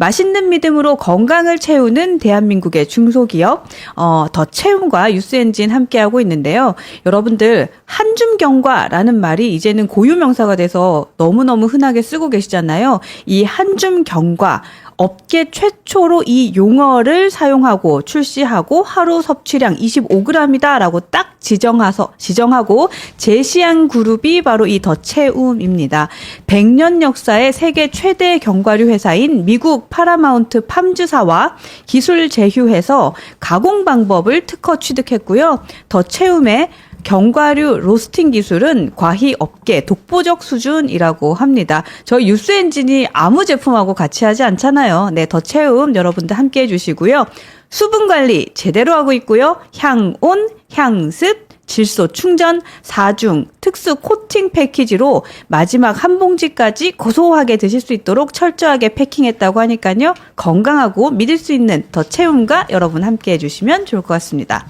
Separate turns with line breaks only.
맛있는 믿음으로 건강을 채우는 대한민국의 중소기업 어, 더 채움과 유스엔진 함께하고 있는데요. 여러분들 한줌 경과라는 말이 이제는 고유명사가 돼서 너무너무 흔하게 쓰고 계시잖아요. 이 한줌 경과 업계 최초로 이 용어를 사용하고 출시하고 하루 섭취량 25g이다라고 딱 지정하서 지정하고 제시한 그룹이 바로 이 더채움입니다. 100년 역사의 세계 최대 견과류 회사인 미국 파라마운트 팜즈사와 기술 제휴해서 가공 방법을 특허 취득했고요. 더 채움의 견과류 로스팅 기술은 과희 업계 독보적 수준이라고 합니다. 저희 유스 엔진이 아무 제품하고 같이 하지 않잖아요. 네, 더 채움 여러분들 함께 해주시고요. 수분 관리 제대로 하고 있고요. 향온, 향습, 질소 충전 4중 특수 코팅 패키지로 마지막 한 봉지까지 고소하게 드실 수 있도록 철저하게 패킹했다고 하니까요. 건강하고 믿을 수 있는 더 채움과 여러분 함께 해주시면 좋을 것 같습니다.